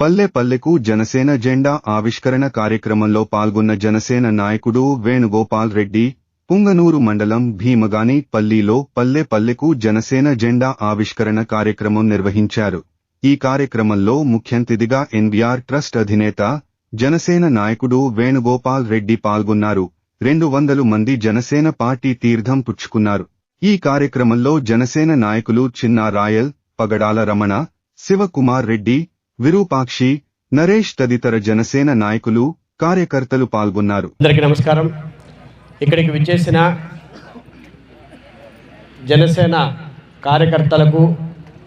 పల్లె పల్లెకు జనసేన జెండా ఆవిష్కరణ కార్యక్రమంలో పాల్గొన్న జనసేన నాయకుడు వేణుగోపాల్ రెడ్డి పుంగనూరు మండలం భీమగాని పల్లిలో పల్లె పల్లెకు జనసేన జెండా ఆవిష్కరణ కార్యక్రమం నిర్వహించారు. ఈ కార్యక్రమంలో ముఖ్యంతిథిగా ఎన్బిఆర్ ట్రస్ట్ అధినేత జనసేన నాయకుడు వేణుగోపాల్ రెడ్డి పాల్గొన్నారు. రెండు వందలు మంది జనసేన పార్టీ తీర్థం పుచ్చుకున్నారు. ఈ కార్యక్రమంలో జనసేన నాయకులు చిన్నా రాయల్ పగడాల రమణ శివకుమార్ రెడ్డి విరూపాక్షి నరేష్ తదితర జనసేన నాయకులు కార్యకర్తలు పాల్గొన్నారు. అందరికీ నమస్కారం. ఇక్కడికి విచ్చేసిన జనసేన కార్యకర్తలకు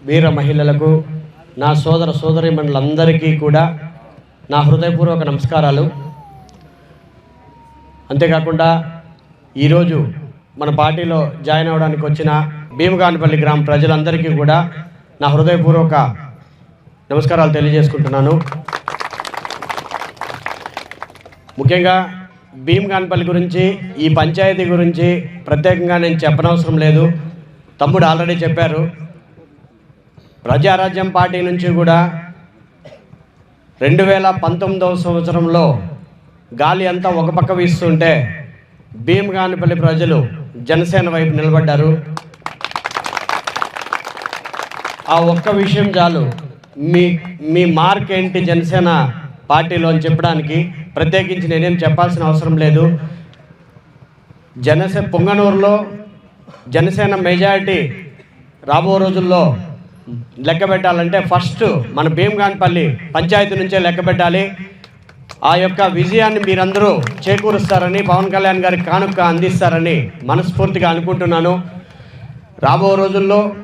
వీర మహిళలకు నా సోదర సోదరిమణులందరికీ కూడా నా హృదయపూర్వక నమస్కారాలు. అంతేకాకుండా ఈరోజు మన పార్టీలో జాయిన్ అవ్వడానికి వచ్చిన భీమగానపల్లి గ్రామ ప్రజలందరికీ కూడా నా హృదయపూర్వక నమస్కారాలు తెలియజేసుకుంటున్నాను. ముఖ్యంగా భీమ్గాన్పల్లి గురించి ఈ పంచాయతీ గురించి ప్రత్యేకంగా నేను చెప్పనవసరం లేదు. తమ్ముడు ఆల్రెడీ చెప్పారు. ప్రజారాజ్యం పార్టీ నుంచి కూడా రెండు వేల పంతొమ్మిదవ సంవత్సరంలో గాలి అంతా ఒక పక్క వీస్తుంటే భీమగానిపల్లి ప్రజలు జనసేన వైపు నిలబడ్డారు. ఆ ఒక్క విషయం చాలు. మీ మీ మార్క్ ఏంటి జనసేన పార్టీలో అని చెప్పడానికి? ప్రత్యేకించి నేనేం చెప్పాల్సిన అవసరం లేదు. జనసేన పొంగనూరులో జనసేన మెజారిటీ రాబో రోజుల్లో లెక్క పెట్టాలంటే ఫస్ట్ మన భీమగాన్పల్లి పంచాయతీ నుంచే లెక్క పెట్టాలి. ఆ యొక్క విజయాన్ని మీరందరూ చేకూరుస్తారని పవన్ కళ్యాణ్ గారికి కానుక అందిస్తారని మనస్ఫూర్తిగా అనుకుంటున్నాను. రాబో రోజుల్లో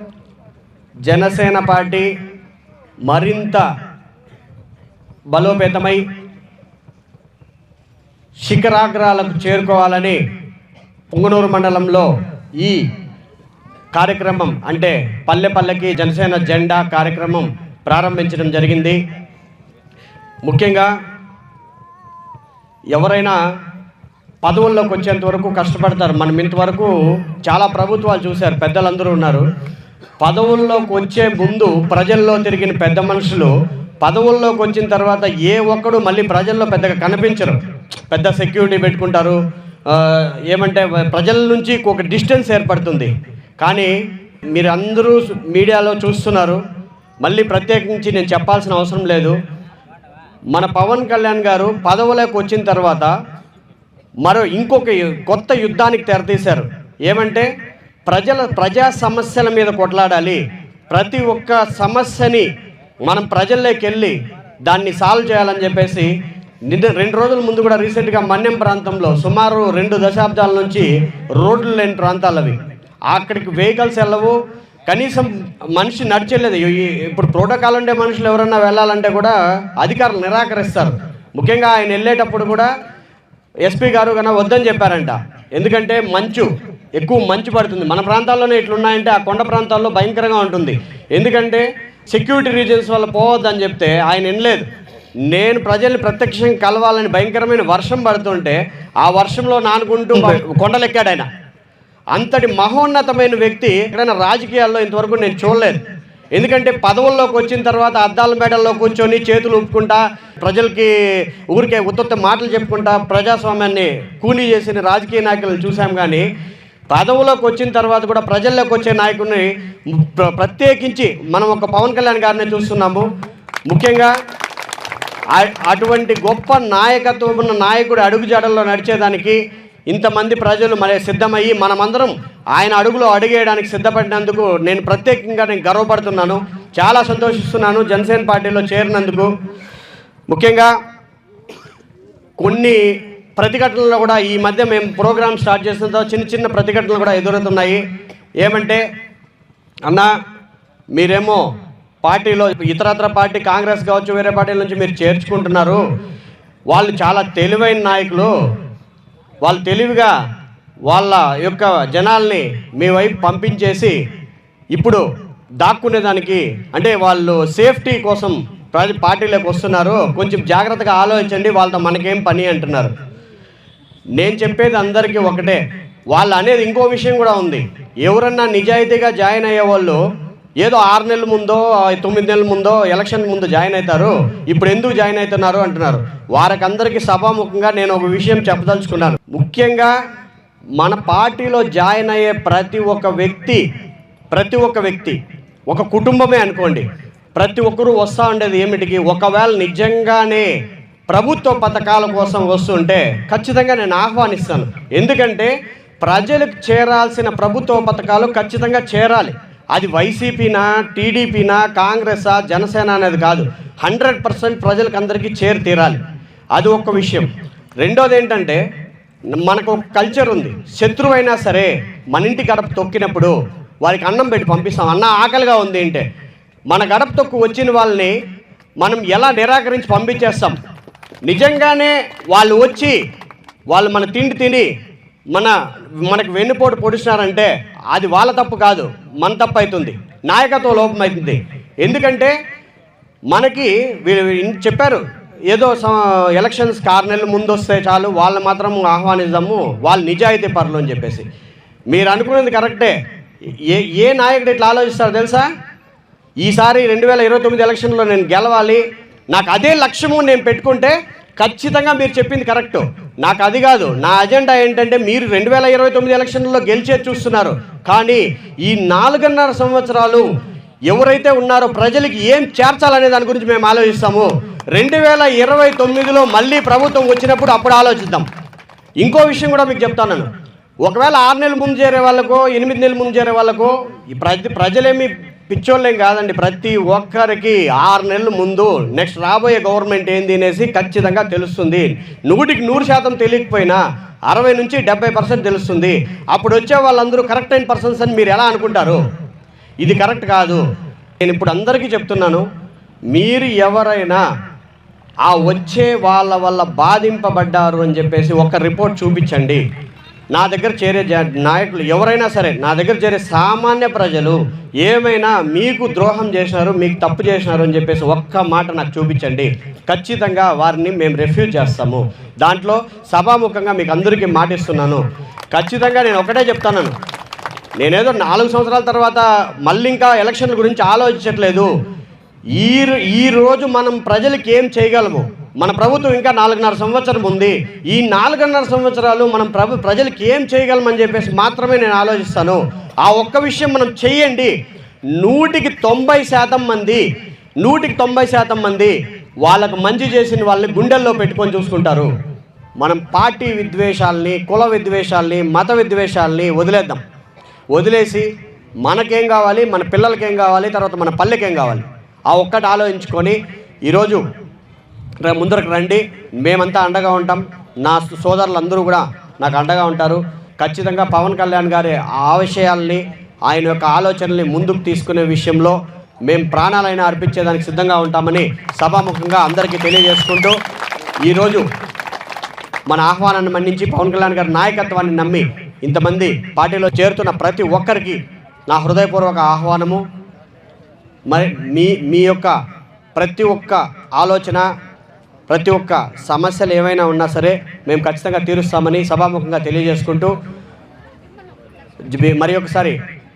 జనసేన పార్టీ మరింత బలోపేతమై శిఖరాగ్రాలకు చేరుకోవాలని పుంగనూరు మండలంలో ఈ కార్యక్రమం అంటే పల్లె పల్లెకి జనసేన జెండా కార్యక్రమం ప్రారంభించడం జరిగింది. ముఖ్యంగా ఎవరైనా పదవుల్లోకి వచ్చేంత వరకు కష్టపడతారు. మనం ఇంతవరకు చాలా ప్రభుత్వాలు చూశారు. పెద్దలందరూ ఉన్నారు. పదవుల్లోకి వచ్చే ముందు ప్రజల్లో తిరిగిన పెద్ద మనుషులు పదవుల్లోకి వచ్చిన తర్వాత ఏ ఒక్కడు మళ్ళీ ప్రజల్లో పెద్దగా కనిపించరు. పెద్ద సెక్యూరిటీ పెట్టుకుంటారు. ఏమంటే ప్రజల నుంచి ఒక డిస్టెన్స్ ఏర్పడుతుంది. కానీ మీరు అందరూ మీడియాలో చూస్తున్నారు. మళ్ళీ ప్రత్యేకించి నేను చెప్పాల్సిన అవసరం లేదు. మన పవన్ కళ్యాణ్ గారు పదవులోకి వచ్చిన తర్వాత మరో ఇంకొక కొత్త యుద్ధానికి తెరతీశారు. ఏమంటే ప్రజల ప్రజా సమస్యల మీద కొట్లాడాలి. ప్రతి ఒక్క సమస్యని మనం ప్రజల్లోకి వెళ్ళి దాన్ని సాల్వ్ చేయాలని చెప్పేసి నిన్న రెండు రోజుల ముందు కూడా రీసెంట్గా మన్యం ప్రాంతంలో సుమారు రెండు దశాబ్దాల నుంచి రోడ్లు లేని ప్రాంతాలు అవి అక్కడికి వెహికల్స్ వెళ్ళవు కనీసం మనిషి నడిచేయలేదు ఇప్పుడు ప్రోటోకాల్ ఉండే మనుషులు ఎవరన్నా వెళ్ళాలంటే కూడా అధికారులు నిరాకరిస్తారు. ముఖ్యంగా ఆయన వెళ్ళేటప్పుడు కూడా ఎస్పీ గారు కన్నా వద్దని చెప్పారంట. ఎందుకంటే మంచు ఎక్కువ మంచు పడుతుంది. మన ప్రాంతాల్లోనే ఇట్లున్నాయంటే ఆ కొండ ప్రాంతాల్లో భయంకరంగా ఉంటుంది. ఎందుకంటే సెక్యూరిటీ రీజన్స్ వల్ల పోవద్దని చెప్తే ఆయన వినలేదు. నేను ప్రజల్ని ప్రత్యక్షంగా కలవాలని భయంకరమైన వర్షం పడుతుంటే ఆ వర్షంలో నానుకుంటూ కొండలెక్కాడు ఆయన. అంతటి మహోన్నతమైన వ్యక్తి ఎక్కడైనా రాజకీయాల్లో ఇంతవరకు నేను చూడలేదు. ఎందుకంటే పదవుల్లోకి వచ్చిన తర్వాత అద్దాల మేడల్లో కూర్చొని చేతులు ఊపుకుంటా ప్రజలకి ఊరికే ఉత్తొత్త మాటలు చెప్పుకుంటా ప్రజాస్వామ్యాన్ని కూలీ చేసిన రాజకీయ నాయకులను చూసాం కానీ పదవులోకి వచ్చిన తర్వాత కూడా ప్రజల్లోకి వచ్చే నాయకుడిని ప్రత్యేకించి మనం ఒక పవన్ కళ్యాణ్ గారిని చూస్తున్నాము. ముఖ్యంగా అటువంటి గొప్ప నాయకత్వం ఉన్న నాయకుడు అడుగుజాడల్లో నడిచేదానికి ఇంతమంది ప్రజలు మరి సిద్ధమయ్యి మనమందరం ఆయన అడుగులో అడుగేయడానికి సిద్ధపడినందుకు నేను ప్రత్యేకంగా నేను గర్వపడుతున్నాను. చాలా సంతోషిస్తున్నాను జనసేన పార్టీలో చేరినందుకు. ముఖ్యంగా కొన్ని ప్రతిఘటనలు కూడా ఈ మధ్య మేము ప్రోగ్రామ్ స్టార్ట్ చేసిన తర్వాత చిన్న చిన్న ప్రతిఘటనలు కూడా ఎదురవుతున్నాయి. ఏమంటే అన్న మీరేమో పార్టీలో ఇతరత్ర పార్టీ కాంగ్రెస్ కావచ్చు వేరే పార్టీల నుంచి మీరు చేర్చుకుంటున్నారు. వాళ్ళు చాలా తెలివైన నాయకులు. వాళ్ళు తెలివిగా వాళ్ళ యొక్క జనాల్ని మీ వైపు పంపించేసి ఇప్పుడు దాక్కునేదానికి అంటే వాళ్ళు సేఫ్టీ కోసం ప్ర- పార్టీలోకి వస్తున్నారు. కొంచెం జాగ్రత్తగా ఆలోచించండి వాళ్ళతో మనకేం పని అంటున్నారు. నేను చెప్పేది అందరికీ ఒకటే. వాళ్ళు అనేది ఇంకో విషయం కూడా ఉంది. ఎవరన్నా నిజాయితీగా జాయిన్ అయ్యే వాళ్ళు ఏదో ఆరు నెలల ముందో తొమ్మిది నెలల ముందో ఎలక్షన్ ముందు జాయిన్ అవుతారు. ఇప్పుడు ఎందుకు జాయిన్ అవుతున్నారు అంటున్నారు. వారికందరికీ సభాముఖంగా నేను ఒక విషయం చెప్పదలుచుకున్నాను. ముఖ్యంగా మన పార్టీలో జాయిన్ అయ్యే ప్రతి ఒక్క వ్యక్తి ప్రతి ఒక్క వ్యక్తి ఒక కుటుంబమే అనుకోండి. ప్రతి ఒక్కరూ వస్తూ ఉండేది ఏమిటికి? ఒకవేళ నిజంగానే ప్రభుత్వ పథకాల కోసం వస్తుంటే ఖచ్చితంగా నేను ఆహ్వానిస్తాను. ఎందుకంటే ప్రజలకు చేరాల్సిన ప్రభుత్వ పథకాలు ఖచ్చితంగా చేరాలి. అది వైసీపీనా టీడీపీనా కాంగ్రెసా జనసేన అనేది కాదు. హండ్రెడ్ పర్సెంట్ ప్రజలకు అందరికీ చేరు తీరాలి. అది ఒక విషయం. రెండోది ఏంటంటే మనకు ఒక కల్చర్ ఉంది. శత్రువైనా సరే మన ఇంటి గడప తొక్కినప్పుడు వారికి అన్నం పెట్టి పంపిస్తాం. అన్న ఆకలిగా ఉంది అంటే మన గడప తొక్కు వచ్చిన వాళ్ళని మనం ఎలా నిరాకరించి పంపించేస్తాం? నిజంగానే వాళ్ళు వచ్చి వాళ్ళు మన తిండి తిని మన మనకు వెన్నుపోటు పొడిచినారంటే అది వాళ్ళ తప్పు కాదు మన తప్పు అవుతుంది నాయకత్వ లోపం అవుతుంది ఎందుకంటే మనకి వీళ్ళు చెప్పారు ఏదో స- ఎలక్షన్స్ ఆరు నెలలు ముందు వస్తే చాలు వాళ్ళు మాత్రం ఆహ్వానిద్దాము వాళ్ళు నిజాయితీ పరులు అని చెప్పేసి. మీరు అనుకునేది కరెక్టే. ఏ ఏ నాయకుడు ఇట్లా ఆలోచిస్తారు తెలుసా? ఈసారి రెండు వేల ఇరవై తొమ్మిది ఎలక్షన్లో నేను గెలవాలి నాకు అదే లక్ష్యము నేను పెట్టుకుంటే ఖచ్చితంగా మీరు చెప్పింది కరెక్ట్. నాకు అది కాదు. నా అజెండా ఏంటంటే మీరు రెండు వేల ఇరవై తొమ్మిది ఎలక్షన్లో గెలిచే చూస్తున్నారు. కానీ ఈ నాలుగున్నర సంవత్సరాలు ఎవరైతే ఉన్నారో ప్రజలకి ఏం చేర్చాలనే దాని గురించి మేము ఆలోచిస్తాము. రెండు వేల ఇరవై తొమ్మిదిలో మళ్ళీ ప్రభుత్వం వచ్చినప్పుడు అప్పుడు ఆలోచిద్దాం. ఇంకో విషయం కూడా మీకు చెప్తాను ఒకవేళ ఆరు నెలల ముందు చేరే వాళ్ళకో ఎనిమిది నెలల ముందు చేరే వాళ్ళకో ఈ ప్రతి ప్రజలేమి పిచ్చోళ్ళేం కాదండి ప్రతి ఒక్కరికి ఆరు నెలల ముందు నెక్స్ట్ రాబోయే గవర్నమెంట్ ఏంది అనేసి ఖచ్చితంగా తెలుస్తుంది. నూటికి నూరు శాతం తెలియకపోయినా అరవై నుంచి డెబ్బై పర్సెంట్ తెలుస్తుంది. అప్పుడు వచ్చే వాళ్ళందరూ కరెక్ట్ అయిన పర్సన్స్ అని మీరు ఎలా అనుకుంటారు? ఇది కరెక్ట్ కాదు. నేను ఇప్పుడు అందరికీ చెప్తున్నాను మీరు ఎవరైనా ఆ వచ్చే వాళ్ళ వల్ల బాధింపబడ్డారు అని చెప్పేసి ఒక రిపోర్ట్ చూపించండి. నా దగ్గర చేరే జ- నాయకులు ఎవరైనా సరే నా దగ్గర చేరే సామాన్య ప్రజలు ఏమైనా మీకు ద్రోహం చేసినారు మీకు తప్పు చేసినారు అని చెప్పేసి ఒక్క మాట నాకు చూపించండి. ఖచ్చితంగా వారిని మేము రిఫ్యూజ్ చేస్తాము. దాంట్లో సభాముఖంగా మీకు అందరికీ మాటిస్తున్నాను. ఖచ్చితంగా నేను ఒకటే చెప్తాను. నేనేదో నాలుగు సంవత్సరాల తర్వాత మళ్ళీ ఇంకా ఎలక్షన్ల గురించి ఆలోచించట్లేదు. ఈ రో- ఈ రోజు మనం ప్రజలకి ఏం చేయగలము? మన ప్రభుత్వం ఇంకా నాలుగున్నర సంవత్సరం ఉంది. ఈ నాలుగున్నర సంవత్సరాలు మనం ప్రభు ప్రజలకి ఏం చేయగలమని చెప్పేసి మాత్రమే నేను ఆలోచిస్తాను. ఆ ఒక్క విషయం మనం చెయ్యండి నూటికి తొంభై శాతం మంది నూటికి తొంభై శాతం మంది వాళ్ళకు మంచి చేసిన వాళ్ళని గుండెల్లో పెట్టుకొని చూసుకుంటారు. మనం పార్టీ విద్వేషాలని కుల విద్వేషాలని మత విద్వేషాలని వదిలేద్దాం. వదిలేసి మనకేం కావాలి? మన పిల్లలకేం కావాలి? తర్వాత మన పల్లెకేం కావాలి? ఆ ఒక్కటి ఆలోచించుకొని ఈరోజు ముందరకు రండి. మేమంతా అండగా ఉంటాం. నా సోదరులందరూ కూడా నాకు అండగా ఉంటారు. ఖచ్చితంగా పవన్ కళ్యాణ్ గారి ఆశయాల్ని ఆయన యొక్క ఆలోచనల్ని ముందుకు తీసుకునే విషయంలో మేము ప్రాణాలైనా అర్పించేదానికి సిద్ధంగా ఉంటామని సభాముఖంగా అందరికీ తెలియజేసుకుంటూ ఈరోజు మన ఆహ్వానాన్ని మన్నించి పవన్ కళ్యాణ్ గారి నాయకత్వాన్ని నమ్మి ఇంతమంది పార్టీలో చేరుతున్న ప్రతి ఒక్కరికి నా హృదయపూర్వక ఆహ్వానము. మరి మీ మీ యొక్క ప్రతి ఒక్క ఆలోచన ప్రతి ఒక్క సమస్యలు ఏవైనా ఉన్నా సరే మేము ఖచ్చితంగా తీరుస్తామని సభాముఖంగా తెలియజేసుకుంటూ మరి ఒకసారి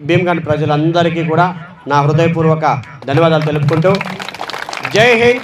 భీమ్గాన్ ప్రజలందరికీ కూడా నా హృదయపూర్వక ధన్యవాదాలు తెలుపుకుంటూ. జై హింద్.